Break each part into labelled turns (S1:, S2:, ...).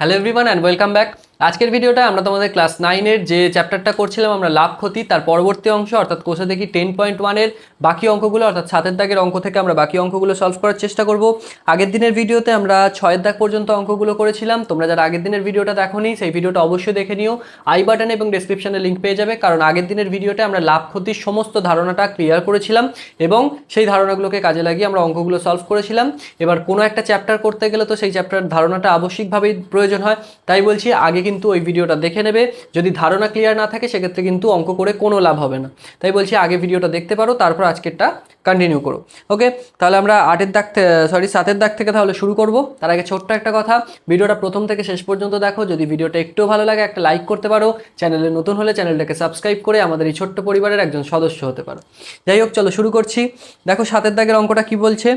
S1: Hello everyone and welcome back. আজকের ভিডিওটা আমরা তোমাদের ক্লাস নাইনের যে চ্যাপ্টারটা করছিলাম, আমরা লাভ, ক্ষতি, তার পরবর্তী অংশ, অর্থাৎ কোষে দেখি টেন পয়েন্ট ওয়ানের বাকি অঙ্কগুলো, অর্থাৎ সাতের দাগের অঙ্ক থেকে আমরা বাকি অঙ্কগুলো সলভ করার চেষ্টা করব। আগের দিনের ভিডিওতে আমরা ছয়ের দাগ পর্যন্ত অঙ্কগুলো করেছিলাম। তোমরা যারা আগের দিনের ভিডিওটা দেখোনি, সেই ভিডিওটা অবশ্যই দেখে নিও। আই বাটন এবং ডেসক্রিপশনে লিঙ্ক পেয়ে যাবে, কারণ আগের দিনের ভিডিওতে আমরা লাভ, ক্ষতির সমস্ত ধারণাটা ক্লিয়ার করেছিলাম এবং সেই ধারণাগুলোকে কাজে লাগিয়ে আমরা অঙ্কগুলো সলভ করেছিলাম। এবার কোনো একটা চ্যাপ্টার করতে গেলে তো সেই চ্যাপ্টার ধারণাটা আবশ্যিকভাবেই প্রয়োজন হয়। তাই বলছি, আগে কিন্তু ওই ভিডিওটা দেখে নেবে। যদি ধারণা ক্লিয়ার না থাকে, সেক্ষেত্রে কিন্তু অঙ্ক করে কোনো লাভ হবে না। তাই বলছি, আগে ভিডিওটা দেখতে পারো, তারপর আজকেরটা কন্টিনিউ করো। ওকে তাহলে আমরা আটের দাগ সরি সাতের দাগ থেকে তাহলে শুরু করব। তার আগে ছোট্ট একটা কথা, ভিডিওটা প্রথম থেকে শেষ পর্যন্ত দেখো। যদি ভিডিওটা একটু ভালো লাগে, একটা লাইক করতে পারো। চ্যানেলে নতুন হলে চ্যানেলটাকে সাবস্ক্রাইব করে আমাদের এই ছোট্ট পরিবারের একজন সদস্য হতে পারো। যাই হোক, চলো শুরু করছি। দেখো, সাতের দাগের অঙ্কটা কি বলছে?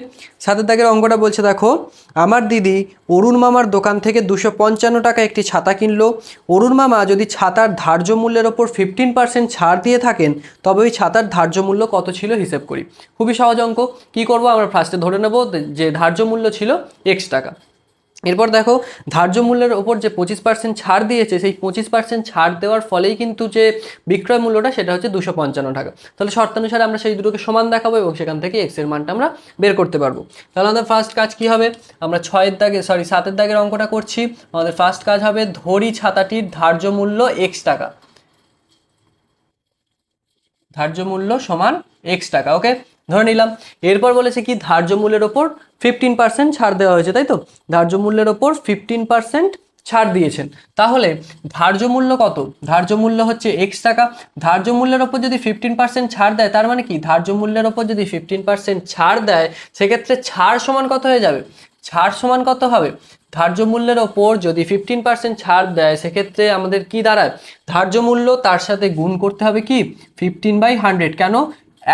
S1: সাতের দাগের অঙ্কটা বলছে, দেখো, আমার দিদি অরুণ মামার দোকান থেকে দুশো টাকা একটি ছাতা কিনলো অরুণ মামা, যদি ছাতার ধার্য মূল্যের ওপর ফিফটিন পার্সেন্ট ছাড় দিয়ে থাকেন, তবে ওই ছাতার ধার্য মূল্য কত ছিল হিসেব করি। খুবই সহজ অঙ্ক। কী করব? আমরা ফার্স্টে ধরে নেব যে ধার্য মূল্য ছিল এক্স টাকা। এরপর দেখো, ধার্য মূল্যের ওপর যে পঁচিশ পার্সেন্ট ছাড় দিয়েছে, সেই পঁচিশ পার্সেন্ট ছাড় দেওয়ার ফলেই কিন্তু যে বিক্রয় মূল্যটা, সেটা হচ্ছে দুশো পঞ্চান্ন টাকা। তাহলে শর্তানুসারে আমরা সেই দুটোকে সমান দেখাবো এবং সেখান থেকে এক্সের মানটা আমরা বের করতে পারব। তাহলে আমাদের ফার্স্ট কাজ কি হবে? আমরা ছয়ের দাগে সরি সাতের দাগের অঙ্কটা করছি। আমাদের ফার্স্ট কাজ হবে, ধরি ছাতাটির ধার্য মূল্য এক্স টাকা। ধার্য মূল্য সমান এক্স টাকা ওকে ধরে নিলাম। এরপর বলেছে কি? ধার্য মূল্যের ওপর ফিফটিন পার্সেন্ট ছাড় দেওয়া হয়েছে, তাই তো? ধার্য মূল্যের ওপর ফিফটিন পার্সেন্ট ছাড় দিয়েছেন। তাহলে ধার্য মূল্য কত? ধার্য মূল্য হচ্ছে এক্স টাকা। ধার্য মূল্যের ওপর যদি ফিফটিন পার্সেন্ট ছাড় দেয়, তার মানে কি? ধার্য মূল্যের ওপর যদি ফিফটিন পার্সেন্ট ছাড় দেয়, সেক্ষেত্রে ছাড় সমান কত হয়ে যাবে? ছাড় সমান কত হবে? ধার্য মূল্যের ওপর যদি ফিফটিন পার্সেন্ট ছাড় দেয়, সেক্ষেত্রে আমাদের কি দাঁড়ায়? ধার্য মূল্য তার সাথে গুণ করতে হবে কি? Fifteen by hundred. কেন?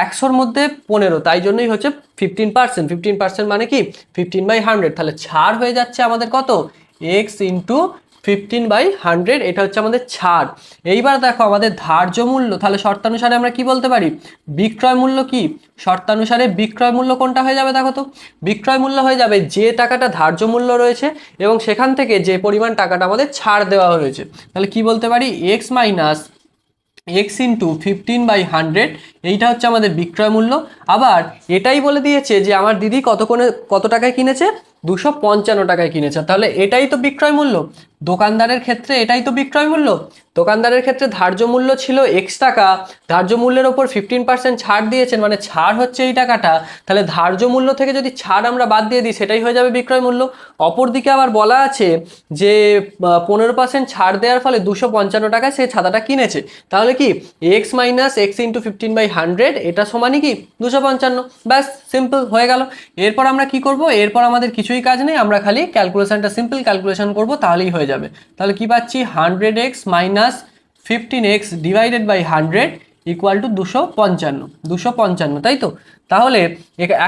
S1: একশোর মধ্যে পনেরো, তাই জন্যই হচ্ছে ফিফটিন পার্সেন্ট ফিফটিন পার্সেন্ট মানে কি? ফিফটিন বাই হান্ড্রেড তাহলে ছাড় হয়ে যাচ্ছে আমাদের কত? X into fifteen by hundred এটা হচ্ছে আমাদের ছাড়। এইবার দেখো আমাদের ধার্য মূল্য, তাহলে শর্তানুসারে আমরা কি বলতে পারি? বিক্রয় মূল্য কি? শর্তানুসারে বিক্রয় মূল্য কোনটা হয়ে যাবে দেখো তো? বিক্রয় মূল্য হয়ে যাবে যে টাকাটা ধার্য মূল্য রয়েছে এবং সেখান থেকে যে পরিমাণ টাকাটা আমাদের ছাড় দেওয়া হয়েছে। তাহলে কি বলতে পারি? X minus x into fifteen by hundred এইটা হচ্ছে আমাদের বিক্রয় মূল্য। আবার এটাই বলে দিয়েছে যে আমার দিদি কত কোণে কত টাকায় কিনেছে? দুশো পঞ্চান্ন টাকায় কিনেছে। তাহলে এটাই তো বিক্রয় মূল্য। দোকানদারের ক্ষেত্রে এটাই তো বিক্রয় মূল্য। দোকানদারের ক্ষেত্রে ধার্য মূল্য ছিল এক্স টাকা। ধার্য মূল্যের ওপর ফিফটিন পার্সেন্ট ছাড় দিয়েছেন মানে ছাড় হচ্ছে এই টাকাটা। তাহলে ধার্য মূল্য থেকে যদি ছাড় আমরা বাদ দিয়ে দিই, সেটাই হয়ে যাবে বিক্রয় মূল্য। অপরদিকে আবার বলা আছে যে পনেরো পার্সেন্ট ছাড় দেওয়ার ফলে দুশো পঞ্চান্ন টাকায় সে ছাতাটা কিনেছে। তাহলে কি? X minus x into fifteen by hundred এটা সমানই কি? দুশো পঞ্চান্ন। ব্যাস সিম্পল হয়ে গেল। এরপর আমরা কি করব? এরপর আমাদের কিছুই কাজ নেই, আমরা খালি ক্যালকুলেশনটা সিম্পল ক্যালকুলেশন করব, তাহলেই হয়ে যাবে। তাহলে কি পাচ্ছি? Hundred x minus fifteen x divided by hundred equal to দুশো পঞ্চান্ন। দুশো পঞ্চান্ন, তাই তো? তাহলে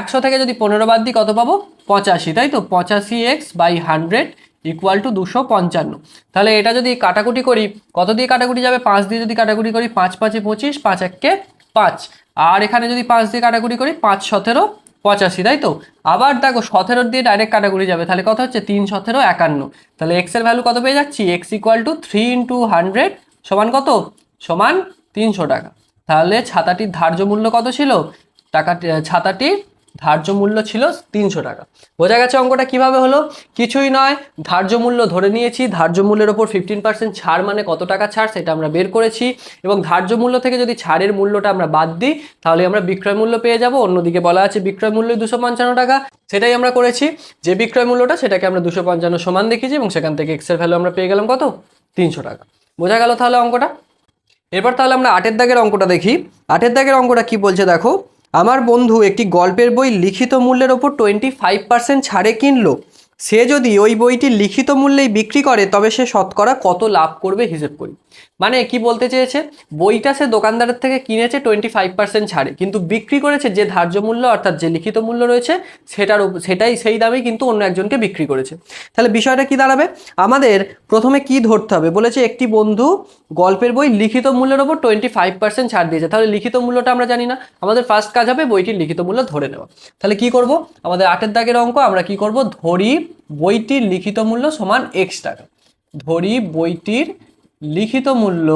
S1: একশো থেকে যদি পনেরো বাদ দিই, কত পাবো? পঁচাশি, তাই তো? পঁচাশি x by hundred equal to দুশো পঞ্চান্ন। তাহলে এটা যদি কাটাকুটি করি, কত দিয়ে কাটাকুটি যাবে? পাঁচ দিয়ে যদি কাটাকুটি করি, পাঁচ, পাঁচে পঁচিশ, পাঁচ এককে পাঁচ। আর এখানে যদি পাঁচ দিয়ে কাটাকুটি করি, পাঁচ, সতেরো পঁচাশি, তাই তো? আবার দেখো সতেরো দিয়ে ডাইরেক্ট কাটাকুটি যাবে। তাহলে কত হচ্ছে তিন সতেরো একান্ন। তাহলে এক্সের ভ্যালু কত পেয়ে যাচ্ছি? X equal to three into hundred সমান কত? সমান তিনশো টাকা। তাহলে ছাতাটির ধার্য মূল্য কত ছিল? টাকাটি, ছাতাটির ধার্য মূল্য ছিল তিনশো টাকা। বোঝা গেছে অঙ্কটা কীভাবে হলো? কিছুই নয়, ধার্য মূল্য ধরে নিয়েছি, ধার্য মূল্যের ওপর ফিফটিন পার্সেন্ট ছাড় মানে কত টাকা ছাড় সেটা আমরা বের করেছি এবং ধার্য মূল্য থেকে যদি ছাড়ের মূল্যটা আমরা বাদ দিই, তাহলে আমরা বিক্রয় মূল্য পেয়ে যাব। অন্যদিকে বলা আছে বিক্রয় মূল্য দুশো পঞ্চান্ন টাকা, সেটাই আমরা করেছি। যে বিক্রয় মূল্যটা সেটাকে আমরা দুশো পঞ্চান্ন সমান দেখেছি এবং সেখান থেকে এক্সের ভ্যালু আমরা পেয়ে গেলাম কত? তিনশো টাকা। বোঝা গেল তাহলে অঙ্কটা? এরপর তাহলে আমরা আটের দাগের অঙ্কটা দেখি। আটের দাগের অঙ্কটা কি বলছে দেখো? আমার বন্ধু একটি গল্পের বই লিখিত মূল্যের ওপর টোয়েন্টি ফাইভ পার্সেন্ট ছাড়ে কিনলো। সে যদি ওই বইটি লিখিত মূল্যেই বিক্রি করে, তবে সে শতকরা কত লাভ করবে হিসেব করি। মানে কি বলতে চেয়েছে? বইটা সে দোকানদারের থেকে কিনেছে টোয়েন্টি ফাইভ পার্সেন্ট ছাড়ে, কিন্তু বিক্রি করেছে যে ধার্য মূল্য, অর্থাৎ যে লিখিত মূল্য রয়েছে, সেটার সেটাই সেই দামেই কিন্তু অন্য একজনকে বিক্রি করেছে। তাহলে বিষয়টা কি দাঁড়াবে? আমাদের প্রথমে কি ধরতে হবে? বলেছে একটি বন্ধু গল্পের বই লিখিত মূল্যের ওপর টোয়েন্টি ফাইভ পার্সেন্ট ছাড় দিয়েছে। তাহলে লিখিত মূল্যটা আমরা জানি না। আমাদের ফার্স্ট কাজ হবে বইটির লিখিত মূল্য ধরে নেওয়া। তাহলে কি করব? আমাদের আটের দাগের অঙ্ক, আমরা কি করব? ধরি বইটির লিখিত মূল্য সমান এক্স টাকা। ধরি বইটির লিখিত মূল্য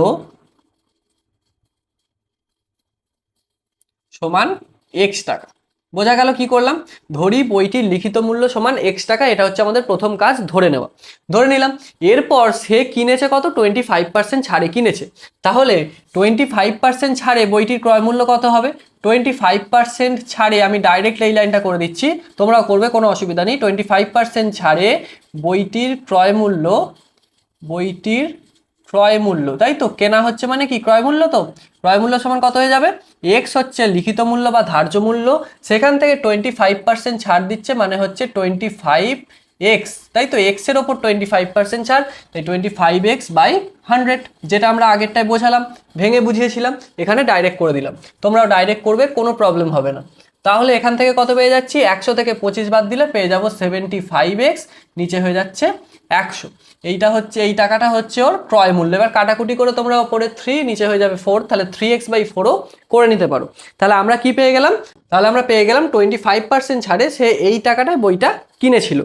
S1: সমান এক্স টাকা। বোঝা গেল কি করলাম? ধরি বইটির লিখিত মূল্য সমান এক্স টাকা, এটা হচ্ছে আমাদের প্রথম কাজ, ধরে নেওয়া। ধরে নিলাম, এরপর সে কিনেছে কত? টোয়েন্টি ফাইভ পার্সেন্ট ছাড়ে কিনেছে। তাহলে টোয়েন্টি ফাইভ পার্সেন্ট ছাড়ে বইটির ক্রয় মূল্য কত হবে? টোয়েন্টি ফাইভ পার্সেন্ট ছাড়ে আমি ডাইরেক্ট এই লাইনটা করে দিচ্ছি। তোমরাও করবে, কোনো অসুবিধা নেই। টোয়েন্টি ফাইভ পার্সেন্ট ছাড়ে বইটির ক্রয় মূল্য, বইটির ক্রয় মূল্য, তাই তো? কেনা হচ্ছে মানে কি? ক্রয় মূল্য তো? ক্রয় মূল্য সমান কত হয়ে যাবে? এক্স হচ্ছে লিখিত মূল্য বা ধার্য মূল্য। সেখান থেকে টোয়েন্টি ফাইভ পার্সেন্ট ছাড় দিচ্ছে মানে হচ্ছে টোয়েন্টি ফাইভ এক্স তাই তো এক্সের ওপর টোয়েন্টি ফাইভ পার্সেন্ট ছাড়, তাই twenty five x by hundred যেটা আমরা আগেরটায় বোঝালাম, ভেঙে বুঝিয়েছিলাম, এখানে ডাইরেক্ট করে দিলাম। তোমরাও ডাইরেক্ট করবে, কোনো প্রবলেম হবে না। তাহলে এখান থেকে কত পেয়ে যাচ্ছি? একশো থেকে পঁচিশ বাদ দিলে পেয়ে যাব সেভেন্টি ফাইভ এক্স নিচে হয়ে যাচ্ছে একশো। এইটা হচ্ছে, এই টাকাটা হচ্ছে ওর ক্রয় মূল্য। এবার কাটাকুটি করে তোমরা ওপরে থ্রি নিচে হয়ে যাবে ফোর তাহলে থ্রি এক্স বাই ফোরও করে নিতে পারো। তাহলে আমরা কি পেয়ে গেলাম? তাহলে আমরা পেয়ে গেলাম টোয়েন্টি ফাইভ পার্সেন্ট ছাড়ে সে এই টাকাটায় বইটা কিনেছিল।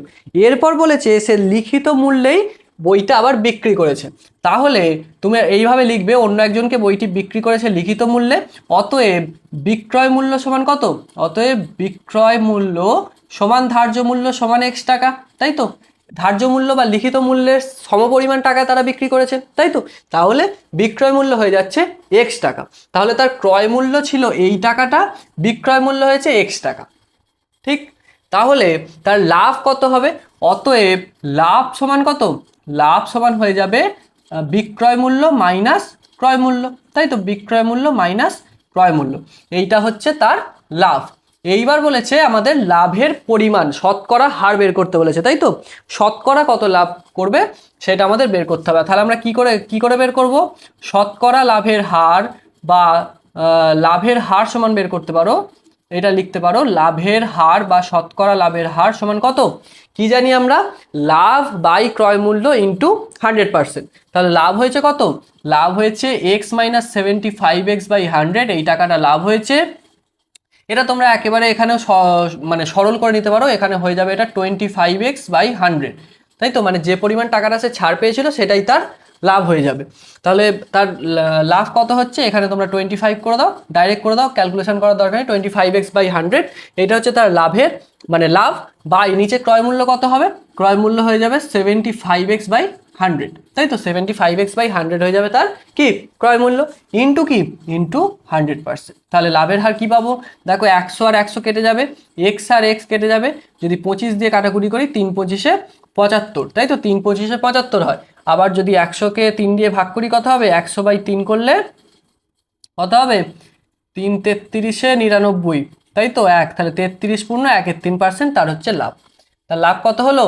S1: এরপর বলেছে সে লিখিত মূল্যেই বইটা আবার বিক্রি করেছে। তাহলে তুমি এইভাবে লিখবে, অন্য একজনকে বইটি বিক্রি করেছে লিখিত মূল্যে, অতএব বিক্রয় মূল্য সমান কত? অতএব বিক্রয় মূল্য সমান ধার্য মূল্য সমান এক্স টাকা, তাই তো? ধার্য মূল্য বা লিখিত মূল্যের সমপরিমাণ টাকায় তারা বিক্রি করেছে তাই তো? তাহলে বিক্রয় মূল্য হয়ে যাচ্ছে এক্স টাকা। তাহলে তার ক্রয় মূল্য ছিল এই টাকাটা, বিক্রয় মূল্য হয়েছে এক্স টাকা। ঠিক? তাহলে তার লাভ কত হবে? অতএব লাভ সমান কত? লাভ সমান হয়ে যাবে বিক্রয় মূল্য মাইনাস ক্রয় মূল্য। তাই তো? বিক্রয় মূল্য মাইনাস ক্রয় মূল্য। এইটা হচ্ছে তার লাভ। এইবার বলেছে আমাদের লাভের পরিমাণ, শতকরা হার বের করতে বলেছে, তাই তো? শতকরা কত লাভ করবে সেটা আমাদের বের করতে হবে। তাহলে আমরা কি করে কি করে বের করব? শতকরা লাভের হার বা লাভের হার সমান বের করতে পারো। এটা লিখতে পারো, লাভের হার বা শতকরা লাভের হার সমান কত? কি জানি আমরা? লাভ বাই ক্রয় মূল্য ইন্টু হান্ড্রেড পার্সেন্ট। তাহলে লাভ হয়েছে কত? লাভ হয়েছে x minus seventy five x by hundred, এই টাকাটা লাভ হয়েছে এটা তোমরা একেবারে এখানেও মানে সরল করে নিতে পারো। এখানে হয়ে যাবে এটা twenty five x by hundred তাই তো? মানে যে পরিমাণ টাকাটা সে ছাড় পেয়েছিল, সেটাই তার লাভ হয়ে যাবে। তাহলে তার লাভ কত হচ্ছে? এখানে তোমরা টোয়েন্টি ফাইভ করে দাও ডাইরেক্ট করে দাও ক্যালকুলেশন করার দরকার নেই। Twenty five x by hundred এটা হচ্ছে তার লাভের মানে লাভ বাই নিচে ক্রয় মূল্য কত হবে? ক্রয় মূল্য হয়ে যাবে seventy five x by hundred. তাই তো? Seventy five x by hundred হয়ে যাবে তার কি? ক্রয় মূল্য ইন্টু কি? ইন্টু হান্ড্রেড পার্সেন্ট তাহলে লাভের হার কি পাবো? দেখো একশো আর একশো কেটে যাবে। এক্স আর এক্স কেটে যাবে। যদি পঁচিশ দিয়ে কাটাকুটি করি, তিন পঁচিশে পঁচাত্তর। তাই তো? তিন পঁচিশে পঁচাত্তর হয়। আবার যদি একশোকে তিন দিয়ে ভাগ করি, কত হবে? একশো বাই তিন করলে কত হবে? তিন তেত্রিশে নিরানব্বই। তাই তো? এক। তাহলে তেত্রিশ পূর্ণ একের তিন পার্সেন্ট তার হচ্ছে লাভ। তার লাভ কত হলো?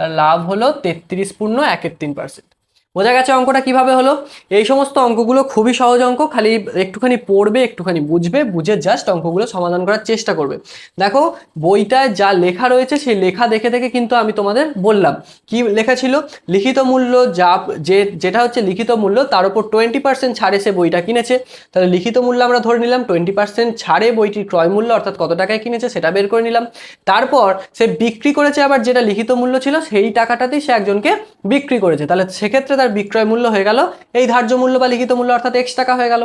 S1: তার লাভ হলো তেত্রিশ পূর্ণ একের তিন পার্সেন্ট বোঝা গেছে অঙ্কটা কীভাবে হলো? এই সমস্ত অঙ্কগুলো খুবই সহজ অঙ্ক, খালি একটুখানি পড়বে, একটুখানি বুঝবে, বুঝে জাস্ট অঙ্কগুলো সমাধান করার চেষ্টা করবে। দেখো, বইটায় যা লেখা রয়েছে, সেই লেখা দেখে দেখে কিন্তু আমি তোমাদের বললাম। কি লেখা ছিল? লিখিত মূল্য যা, যে, যেটা হচ্ছে লিখিত মূল্য, তার উপর টোয়েন্টি পার্সেন্ট ছাড়ে সে বইটা কিনেছে। তাহলে লিখিত মূল্য আমরা ধরে নিলাম টোয়েন্টি পার্সেন্ট ছাড়ে বইটির ক্রয় মূল্য, অর্থাৎ কত টাকায় কিনেছে সেটা বের করে নিলাম। তারপর সে বিক্রি করেছে আবার যেটা লিখিত মূল্য ছিল, সেই টাকাটাতেই সে একজনকে বিক্রি করেছে। তাহলে সেক্ষেত্রে তার বিক্রয় মূল্য হয়ে গেল, এই ধার্য মূল্য বা লিখিত মূল্য অর্থাৎ এক্স টাকা হয়ে গেল।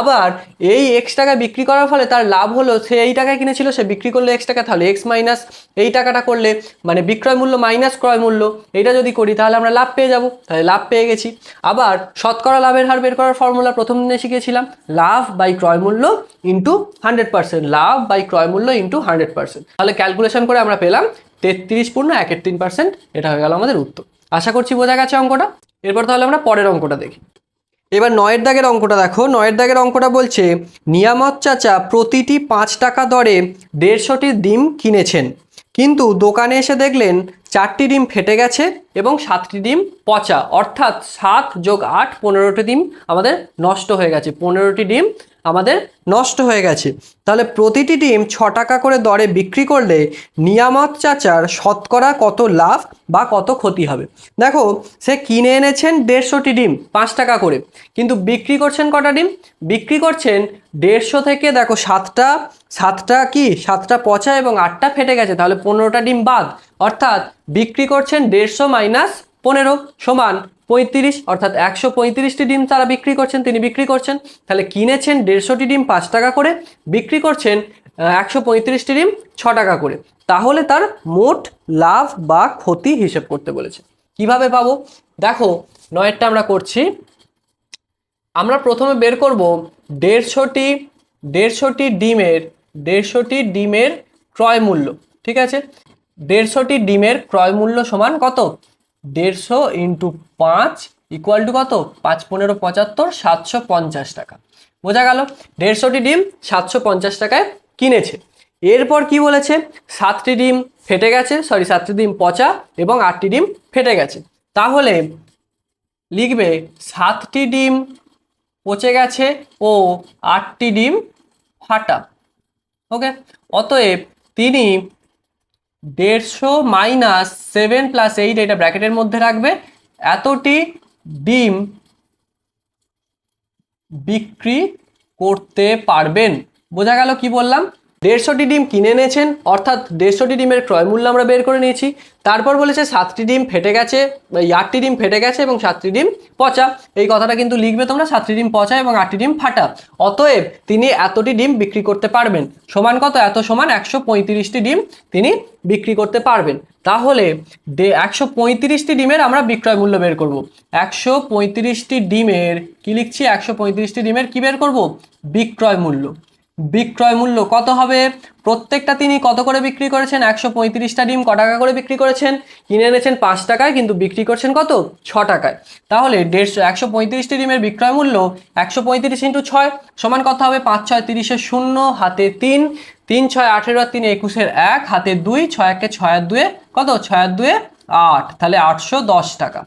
S1: আবার এই এক্স টাকায় বিক্রি করার ফলে তার লাভ হলো, সে এই টাকায় কিনেছিল, সে বিক্রি করল এক্স টাকা, তাহলে এক্স মাইনাস এই টাকাটা করলে মানে বিক্রয় মূল্য মাইনাস ক্রয় মূল্য এটা যদি করি, তাহলে আমরা লাভ পেয়ে যাব, তাহলে লাভ পেয়ে গেছি। আবার শতকরা লাভের হার বের করার ফর্মুলা প্রথম দিনে শিখেছিলাম লাভ বাই ক্রয় মূল্য ইন্টু হান্ড্রেড পার্সেন্ট লাভ বাই ক্রয় মূল্য ইন্টু হান্ড্রেড পার্সেন্ট তাহলে ক্যালকুলেশন করে আমরা পেলাম তেত্রিশ পূর্ণ একের তিন পার্সেন্ট এটা হয়ে গেল আমাদের উত্তর। আশা করছি বোঝা গেছে অঙ্কটা? এরপর তাহলে আমরা পরের অঙ্কটা দেখি। এবার নয়ের দাগের অঙ্কটা দেখো। নয়ের দাগের অঙ্কটা বলছে, নিয়ামত চাচা প্রতিটি পাঁচ টাকা দরে দেড়শোটি ডিম কিনেছেন। কিন্তু দোকানে এসে দেখলেন, চারটি ডিম ফেটে গেছে এবং সাতটি ডিম পচা। অর্থাৎ সাত যোগ আট পনেরোটি ডিম আমাদের নষ্ট হয়ে গেছে। পনেরোটি ডিম আমাদের নষ্ট হয়ে গেছে। তাহলে প্রতিটি ডিম ছ টাকা করে দরে বিক্রি করলে নিয়ামত চাচার শতকরা কত লাভ বা কত ক্ষতি হবে? দেখো, সে কিনে এনেছেন দেড়শোটি ডিম, পাঁচ টাকা করে। কিন্তু বিক্রি করছেন কটা ডিম? বিক্রি করছেন দেড়শো থেকে দেখো সাতটা সাতটা কি? সাতটা পচা এবং আটটা ফেটে গেছে, তাহলে পনেরোটা ডিম বাদ। অর্থাৎ বিক্রি করছেন দেড়শো মাইনাস পনেরো সমান পঁয়ত্রিশ, অর্থাৎ একশো পঁয়ত্রিশটি ডিম তারা বিক্রি করছেন, তিনি বিক্রি করছেন। তাহলে কিনেছেন দেড়শোটি ডিম পাঁচ টাকা করে, বিক্রি করছেন একশো পঁয়ত্রিশটি ডিম ছ টাকা করে। তাহলে তার মোট লাভ বা ক্ষতি হিসেব করতে বলেছে। কীভাবে পাবো? দেখো, নয়েরটা আমরা করছি। আমরা প্রথমে বের করব দেড়শোটি দেড়শোটি ডিমের দেড়শোটি ডিমের ক্রয় মূল্য, ঠিক আছে? দেড়শোটি ডিমের ক্রয় মূল্য সমান কত? দেড়শো ইন্টু পাঁচ ইকুয়াল টু কত? পাঁচ পনেরো পঁচাত্তর, সাতশো পঞ্চাশ টাকা। বোঝা গেল? দেড়শোটি ডিম সাতশো পঞ্চাশ টাকায় কিনেছে। এরপর কি বলেছে? সাতটি ডিম ফেটে গেছে সরি সাতটি ডিম পচা এবং আটটি ডিম ফেটে গেছে। তাহলে লিখবে, সাতটি ডিম পচে গেছে ও আটটি ডিম ফাটা। ওকে? অতএব তিনি দেড়শো মাইনাস সেভেন প্লাস এইট এটা ব্র্যাকেটের মধ্যে রাখবে। এতটি ডিম বিক্রি করতে পারবেন। বোঝা গেল কি বললাম? দেড়শোটি ডিম কিনে এনেছেন, অর্থাৎ দেড়শোটি ডিমের ক্রয় মূল্য আমরা বের করে নিয়েছি। তারপর বলেছে সাতটি ডিম ফেটে গেছে আটটি ডিম ফেটে গেছে এবং সাতটি ডিম পচা। এই কথাটা কিন্তু লিখবে তোমরা, সাতটি ডিম পচা এবং আটটি ডিম ফাটা। অতএব তিনি এতটি ডিম বিক্রি করতে পারবেন। সমান কত? এত সমান একশো পঁয়ত্রিশটি ডিম তিনি বিক্রি করতে পারবেন। তাহলে একশো পঁয়ত্রিশটি ডিমের আমরা বিক্রয় মূল্য বের করব। একশো পঁয়ত্রিশটি ডিমের, কি লিখছি? একশো পঁয়ত্রিশটি ডিমের কি বের করব? বিক্রয় মূল্য। বিক্রয় মূল্য কত হবে? প্রত্যেকটা তিনি কত করে বিক্রি করেছেন? একশো পঁয়ত্রিশটা ডিম, ক টাকা করে বিক্রি করেছেন? কিনে এনেছেন পাঁচ টাকায়, কিন্তু বিক্রি করছেন কত? ছ টাকায়। তাহলে দেড়শো, একশো পঁয়ত্রিশটি ডিমের বিক্রয় মূল্য একশো পঁয়ত্রিশ ইন্টু ছয় সমান কত হবে? পাঁচ ছয় তিরিশে শূন্য, হাতে তিন। তিন ছয় আঠেরো আর তিন একুশের এক, হাতে দুই, ছয় একে ছয় আর দুয়ে কত? ছয় আর দুয়ে আট। তাহলে আটশো দশ টাকা।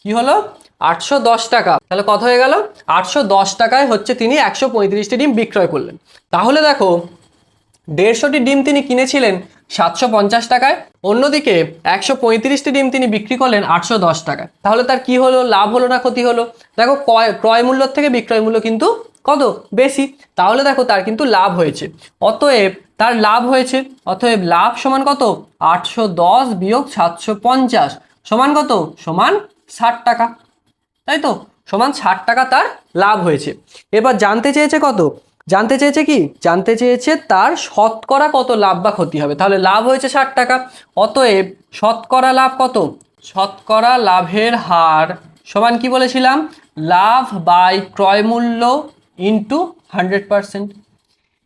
S1: কি হলো? আটশো দশ টাকা। তাহলে কত হয়ে গেল? আটশো দশ টাকায় হচ্ছে তিনি একশো পঁয়ত্রিশটি ডিম বিক্রয় করলেন। তাহলে দেখো, দেড়শোটি ডিম তিনি কিনেছিলেন সাতশো পঞ্চাশ টাকায়, অন্যদিকে একশো পঁয়ত্রিশটি ডিম তিনি বিক্রি করলেন আটশো দশ টাকায়। তাহলে তার কি হলো? লাভ হলো না ক্ষতি হলো? দেখো, ক্রয় ক্রয় মূল্য থেকে বিক্রয় মূল্য কিন্তু কত? বেশি। তাহলে দেখো, তার কিন্তু লাভ হয়েছে। অতএব তার লাভ হয়েছে, অতএব লাভ সমান কত? আটশো দশ বিয়োগ সাতশো পঞ্চাশ। সমান কত? সমান ষাট টাকা। তাই তো? সমান ষাট টাকা তার লাভ হয়েছে। এবার জানতে চেয়েছে কত? জানতে চেয়েছে কি? জানতে চেয়েছে তার শতকরা কত লাভ বা ক্ষতি হবে। তাহলে লাভ হয়েছে ষাট টাকা। অতএব শতকরা লাভ কত? শতকরা লাভের হার সমান কি বলেছিলাম? লাভ বাই ক্রয় মূল্য ইন্টু হান্ড্রেড পার্সেন্ট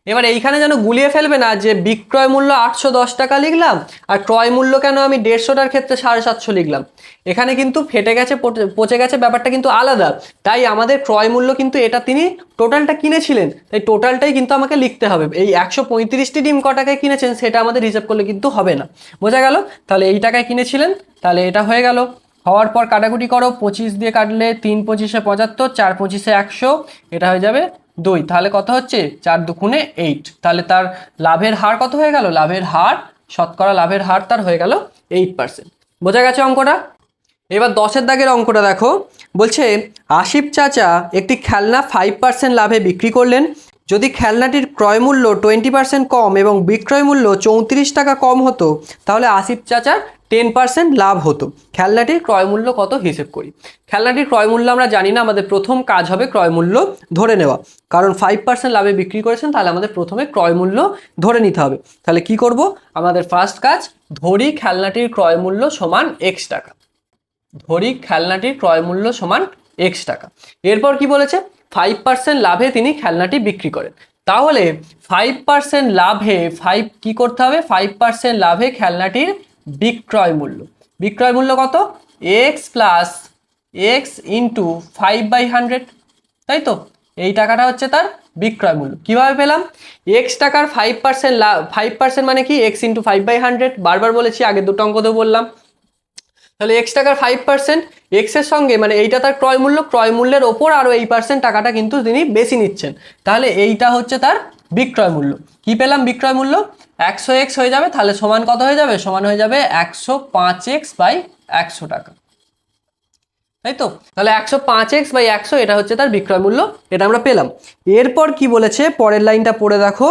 S1: এবার এইখানে যেন গুলিয়ে ফেলবে না, যে বিক্রয় মূল্য আটশো দশ টাকা লিখলাম, আর ক্রয় মূল্য কেন আমি দেড়শোটার ক্ষেত্রে সাড়ে সাতশো লিখলাম? এখানে কিন্তু ফেটে গেছে, পচে- গেছে ব্যাপারটা কিন্তু আলাদা। তাই আমাদের ক্রয় মূল্য কিন্তু এটা তিনি টোটালটা কিনেছিলেন, তাই টোটালটাই কিন্তু আমাকে লিখতে হবে। এই একশো পঁয়ত্রিশটি ডিম ক টাকায় কিনেছেন সেটা আমাদের হিসাব করলে কিন্তু হবে না। বোঝা গেল? তাহলে এই টাকায় কিনেছিলেন, তাহলে এটা হয়ে গেল। হওয়ার পর কাটাকুটি করো, পঁচিশ দিয়ে কাটলে তিন পঁচিশে পঁচাত্তর, চার পঁচিশে একশো, এটা হয়ে যাবে দুই। তাহলে কত হচ্ছে? চার দুগুণে এইট তাহলে তার লাভের হার কত হয়ে গেল? লাভের হার, শতকরা লাভের হার তার হয়ে গেল এইট পার্সেন্ট বোঝা গেছে অঙ্কটা? এবার দশের দাগের অঙ্কটা দেখো। বলছে আশিফ চাচা একটি খেলনা ফাইভ পার্সেন্ট লাভে বিক্রি করলেন। যদি খেলনাটির ক্রয় মূল্য টোয়েন্টি পার্সেন্ট কম এবং বিক্রয় মূল্য চৌত্রিশ টাকা কম হতো, তাহলে আসিফ চাচার টেন পার্সেন্ট লাভ হতো। খেলনাটির ক্রয় মূল্য কত হিসেব করি? খেলনাটির ক্রয় মূল্য আমরা জানি না, আমাদের প্রথম কাজ হবে ক্রয় মূল্য ধরে নেওয়া। কারণ ফাইভ পার্সেন্ট লাভে বিক্রি করেছেন, তাহলে আমাদের প্রথমে ক্রয় মূল্য ধরে নিতে হবে। তাহলে কি করব? আমাদের ফার্স্ট কাজ, ধরি খেলনাটির ক্রয় মূল্য সমান এক্স টাকা। ধরি খেলনাটির ক্রয় মূল্য সমান এক্স টাকা। এরপর কি বলেছে? ফাইভ পার্সেন্ট লাভে তিনি খেলনাটি বিক্রি করেন। তাহলে ফাইভ পার্সেন্ট লাভে ফাইভ কি করতে হবে? ফাইভ পার্সেন্ট লাভে খেলনাটির বিক্রয় মূল্য। বিক্রয় মূল্য কত? X plus x into five by hundred তাই তো? এই টাকাটা হচ্ছে তার বিক্রয় মূল্য। কীভাবে পেলাম? এক্স টাকার ফাইভ পার্সেন্ট লাভ ফাইভ পার্সেন্ট মানে কি? X into five by hundred বারবার বলেছি, আগে দুটো অঙ্কতেও বললাম। তাহলে এক্স টাকার ফাইভ পার্সেন্ট এক্সের সঙ্গে মানে এইটা তার ক্রয় মূল্য, ক্রয় মূল্যের ওপর আরও এই পার্সেন্ট টাকাটা কিন্তু তিনি বেশি নিচ্ছেন। তাহলে এইটা হচ্ছে তার বিক্রয় মূল্য। কি পেলাম বিক্রয় মূল্য? একশো এক্স হয়ে যাবে, তাহলে সমান কত হয়ে যাবে? সমান হয়ে যাবে একশো পাঁচ এক্স বাই একশো টাকা। তাই তো? তাহলে একশো পাঁচ এক্স বাই একশো, এটা হচ্ছে তার বিক্রয় মূল্য, এটা আমরা পেলাম। এরপর কি বলেছে? পরের লাইনটা পড়ে দেখো।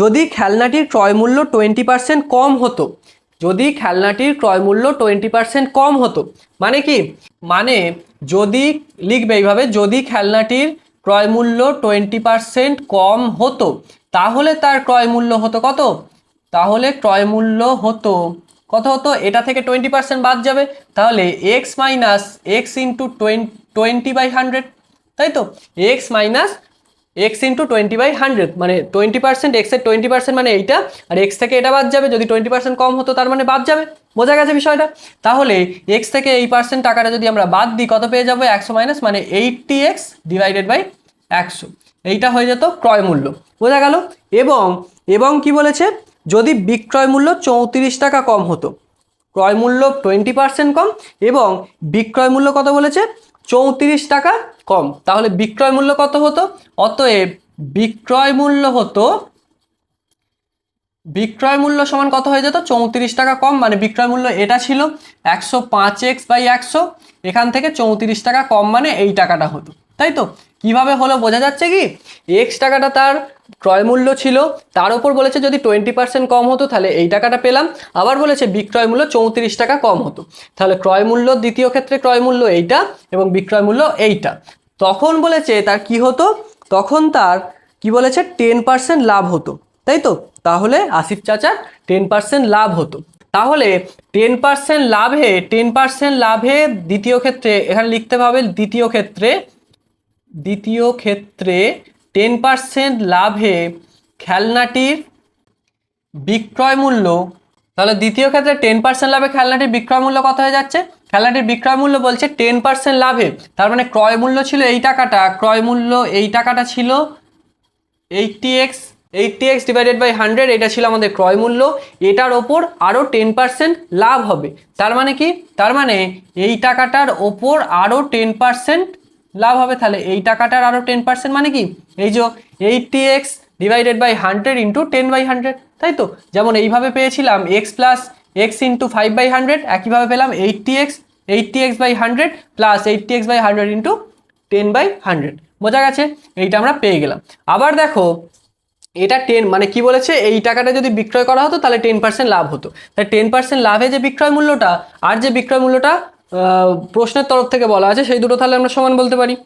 S1: যদি খেলনাটির ক্রয় মূল্য টোয়েন্টি পার্সেন্ট কম হতো, যদি খেলনাটির ক্রয় মূল্য টোয়েন্টি পার্সেন্ট কম হতো মানে কি? মানে যদি, লিখবে এইভাবে, যদি খেলনাটির ক্রয় মূল্য টোয়েন্টি পার্সেন্ট কম হতো, তাহলে তার ক্রয় মূল্য হতো কত? তাহলে ক্রয় মূল্য হতো। কত হতো? এটা থেকে টোয়েন্টি পার্সেন্ট বাদ যাবে। তাহলে x minus x into twenty by hundred তাই তো? X minus x into twenty by hundred মানে টোয়েন্টি পার্সেন্ট এক্সের টোয়েন্টি পার্সেন্ট মানে এইটা, আর এক্স থেকে এটা বাদ যাবে। যদি টোয়েন্টি পার্সেন্ট কম হতো, তার মানে বাদ যাবে। বোঝা গেছে বিষয়টা? তাহলে এক্স থেকে এই পার্সেন্ট টাকাটা যদি আমরা বাদ দিই, কত পেয়ে যাব? একশো মাইনাস মানে এইটটি এক্স ডিভাইডেড বাই একশো। এইটা হয়ে যেত ক্রয় মূল্য। বোঝা গেল? এবং এবং কি বলেছে? যদি বিক্রয় মূল্য চৌত্রিশ টাকা কম হতো। ক্রয় মূল্য টোয়েন্টি পার্সেন্ট কম এবং বিক্রয় মূল্য কত বলেছে? চৌত্রিশ টাকা কম। তাহলে বিক্রয় মূল্য কত হতো? অতএব বিক্রয় মূল্য হতো, বিক্রয় মূল্য সমান কত হয়ে যেত? চৌত্রিশ টাকা কম মানে বিক্রয় মূল্য এটা ছিল একশো পাঁচ এক্স বাই একশো। এখান থেকে চৌত্রিশ টাকা কম মানে এই টাকাটা হতো। তাই তো? কীভাবে হলো? বোঝা যাচ্ছে কি? এক্স টাকাটা তার ক্রয় মূল্য ছিল, তার উপর বলেছে যদি টোয়েন্টি পার্সেন্ট কম হতো তাহলে এই টাকাটা পেলাম। আবার বলেছে বিক্রয় মূল্য চৌত্রিশ টাকা কম হতো। তাহলে ক্রয় মূল্য দ্বিতীয় ক্ষেত্রে ক্রয় মূল্য এইটা এবং বিক্রয় মূল্য এইটা। তখন বলেছে তার কি হতো? তখন তার কি বলেছে? টেন পার্সেন্ট লাভ হতো। তাই তো? তাহলে আসিফ চাচার টেন পার্সেন্ট লাভ হতো। তাহলে টেন পার্সেন্ট লাভে টেন পার্সেন্ট লাভে দ্বিতীয় ক্ষেত্রে, এখানে লিখতে হবে দ্বিতীয় ক্ষেত্রে দ্বিতীয় ক্ষেত্রে টেন পার্সেন্ট লাভে খেলনাটির বিক্রয় মূল্য, তাহলে দ্বিতীয় ক্ষেত্রে টেন পার্সেন্ট লাভে খেলনাটির বিক্রয় মূল্য কত হয়ে যাচ্ছে? খেলনাটির বিক্রয় মূল্য বলছে টেন পার্সেন্ট লাভে, তার মানে ক্রয় মূল্য ছিল এই টাকাটা, ক্রয় মূল্য এই টাকাটা ছিল eighty x eighty x divided by hundred এটা ছিল আমাদের ক্রয় মূল্য, এটার ওপর আরও টেন পার্সেন্ট লাভ হবে। তার মানে কি? তার মানে এই টাকাটার ওপর আরও টেন পার্সেন্ট লাভ হবে, তাহলে এই টাকাটার আরও টেন পার্সেন্ট মানে কি? এই যে eighty x divided by hundred into ten by hundred তাই তো? যেমন এইভাবে পেয়েছিলাম x plus x into five by hundred একইভাবে পেলাম eighty x eighty x by hundred plus eighty x by hundred into ten by hundred বোঝা গেছে? এইটা আমরা পেয়ে গেলাম। আবার দেখো, এটা টেন মানে কি বলেছে? এই টাকাটা যদি বিক্রয় করা হতো, তাহলে টেন পার্সেন্ট লাভ হতো। তাই টেন পার্সেন্ট লাভে যে বিক্রয় মূল্যটা, আর যে বিক্রয় মূল্যটা প্রশ্নের তরফ থেকে বলা আছে, সেই দুটো তাহলে আমরা সমান বলতে পারি।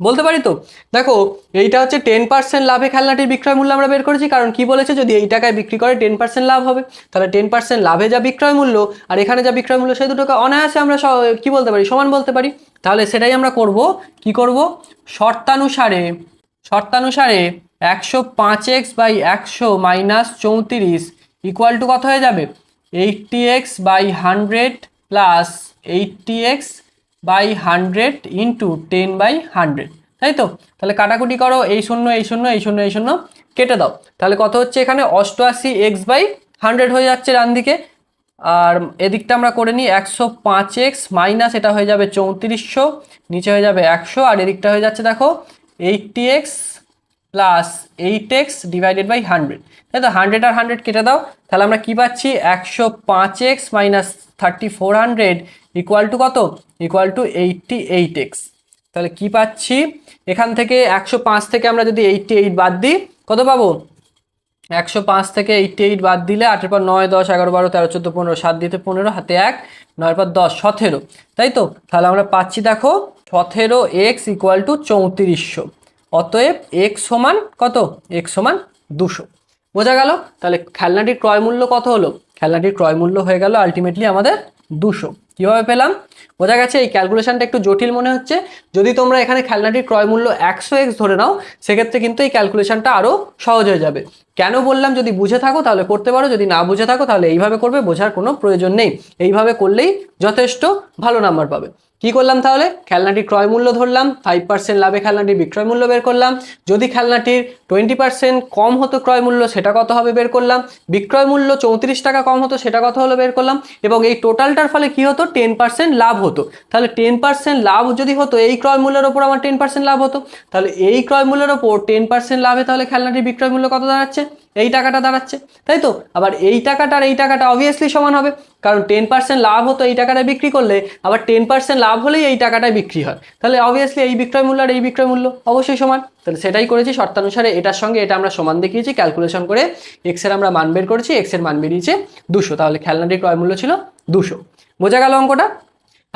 S1: বলতে পারি তো? দেখো, এইটা হচ্ছে টেন পার্সেন্ট লাভে খেলনাটির বিক্রয় মূল্য আমরা বের করেছি, কারণ কি বলেছে? যদি এই টাকায় বিক্রি করে টেন পার্সেন্ট লাভ হবে, তাহলে টেন পার্সেন্ট লাভে যা বিক্রয় মূল্য, আর এখানে যা বিক্রয় মূল্য, সেই দুটোকে অনায়াসে আমরা কি বলতে পারি? সমান বলতে পারি। তাহলে সেটাই আমরা করব, কি করব? শর্তানুসারে শর্তানুসারে একশো পাঁচ এক্স বাই একশো মাইনাস চৌত্রিশ ইকুয়াল টু কত হয়ে যাবে? Eighty x by hundred plus eighty x by hundred into ten by hundred, তাই তো? তাহলে কাটাকুটি করো, এই শূন্য এই শূন্য এই শূন্য এই শূন্য, কেটে দাও। তাহলে কত হচ্ছে এখানে? অষ্টআশি এক্স বাই হান্ড্রেড হয়ে যাচ্ছে ডান দিকে। আর এদিকটা আমরা করে নিই, একশো পাঁচ এক্স মাইনাস, এটা হয়ে যাবে চৌত্রিশশো, নিচে হয়ে যাবে একশো, আর এদিকটা হয়ে যাচ্ছে দেখো, eighty x plus eight x divided by hundred, তাই তো? হান্ড্রেড আর হান্ড্রেড কেটে দাও। তাহলে আমরা কি পাচ্ছি? একশো পাঁচ x minus thirty four hundred equal to কত? Equal to eighty eight x তাহলে কি পাচ্ছি? এখান থেকে একশো পাঁচ থেকে আমরা যদি এইটটি এইট বাদ দিই, কত পাবো? একশো পাঁচ থেকে এইটটি এইট বাদ দিলে আটের পর নয়, দশ, এগারো, বারো, তেরো, চোদ্দ, পনেরো, সাত দিতে পনেরো, হাতে এক নয়ের পর দশ, সতেরো। তাই তো? তাহলে আমরা পাচ্ছি দেখো, সতেরো এক্স ইকুয়াল টু চৌত্রিশশো। অতএব এক্স সমান কত? এক্স সমান দুশো। বোঝা গেল? তাহলে খেলনাটির ক্রয় মূল্য কত হলো? খেলনাটির ক্রয় মূল্য হয়ে গেল আলটিমেটলি আমাদের দুশো। কীভাবে পেলাম? বোঝা গেছে এই ক্যালকুলেশনটা একটু জটিল মনে হচ্ছে। যদি তোমরা এখানে খেলনাটির ক্রয় মূল্য একশো এক্স ধরে নাও, সেক্ষেত্রে কিন্তু এই ক্যালকুলেশনটা আরও সহজ হয়ে যাবে। কেন বললাম যদি বুঝে থাকো তাহলে করতে পারো, যদি না বুঝে থাকো তাহলে এইভাবে করবে, বোঝার কোনো প্রয়োজন নেই। এইভাবে করলেই যথেষ্ট ভালো নাম্বার পাবে। কি করলাম তাহলে? খেলনাটির ক্রয় মূল্য ধরলাম ফাইভ পার্সেন্ট লাভে খেলনাটির বিক্রয় মূল্য বের করলাম। যদি খেলনাটির টোয়েন্টি পার্সেন্ট কম হতো ক্রয় মূল্য, সেটা কত হবে বের করলাম? বিক্রয় মূল্য চৌত্রিশ টাকা কম হতো, সেটা কত হলো বের করলাম? এবং এই টোটালটার ফলে কি হতো? টেন পার্সেন্ট লাভ হতো। তাহলে টেন পার্সেন্ট লাভ যদি হতো, এই ক্রয় মূল্যের ওপর আমার টেন পার্সেন্ট লাভ হতো। তাহলে এই ক্রয় মূল্যের ওপর টেন পার্সেন্ট লাভে তাহলে খেলনাটির বিক্রয় মূল্য কত দাঁড়াচ্ছে? এই টাকাটা দাঁড়াচ্ছে। তাই তো? আবার এই টাকাটা আর এই টাকাটা অবভিয়াসলি সমান হবে। কারণ টেন পার্সেন্ট লাভ হতো এই টাকাটা বিক্রি করলে, আবার টেন পার্সেন্ট লাভ হলেই এই টাকাটাই বিক্রি হয়। তাহলে অবভিয়াসলি এই বিক্রয় মূল্য আর এই বিক্রয় মূল্য অবশ্যই সমান। তাহলে সেটাই করেছি শর্তানুসারে এটার সঙ্গে এটা আমরা সমান দেখিয়েছি ক্যালকুলেশন করে এক্সের আমরা মান বের করেছি এক্সের মান বেরিয়েছে দুশো। তাহলে খেলনাটির ক্রয় মূল্য ছিল দুশো। বোঝা গেল অঙ্কটা?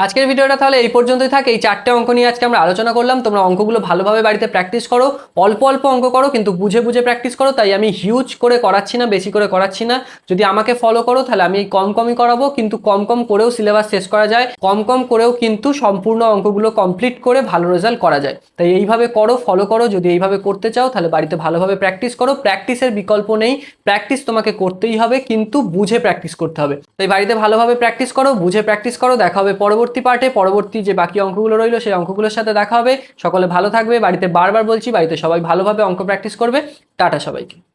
S1: আজকের ভিডিওটা তাহলে এই পর্যন্তই থাকে। এই চারটে অঙ্ক নিয়ে আজকে আমরা আলোচনা করলাম। তোমরা অঙ্কগুলো ভালোভাবে বাড়িতে প্র্যাকটিস করো। অল্প অল্প অঙ্ক করো, কিন্তু বুঝে বুঝে প্র্যাকটিস করো। তাই আমি হিউজ করে করাচ্ছি না, বেশি করে করাচ্ছি না। যদি আমাকে ফলো করো, তাহলে আমি কম কমই করাবো। কিন্তু কম কম করেও সিলেবাস শেষ করা যায়। কম কম করেও কিন্তু সম্পূর্ণ অঙ্কগুলো কমপ্লিট করে ভালো রেজাল্ট করা যায়। তাই এইভাবে করো ফলো করো। যদি এইভাবে করতে চাও, তাহলে বাড়িতে ভালোভাবে প্র্যাকটিস করো। প্র্যাকটিসের বিকল্প নেই। প্র্যাকটিস তোমাকে করতেই হবে, কিন্তু বুঝে প্র্যাকটিস করতে হবে। তাই বাড়িতে ভালোভাবে প্র্যাকটিস করো, বুঝে প্র্যাকটিস করো। দেখা হবে পরবর্তী পার্টে পরবর্তী যে বাকি অঙ্কগুলো রইল সেই অঙ্কগুলোর সাথে দেখা হবে। সকলে ভালো থাকবে। বাড়িতে বারবার বলছি, বাড়িতে সবাই ভালোভাবে অঙ্ক প্র্যাকটিস করবে। টাটা সবাইকে।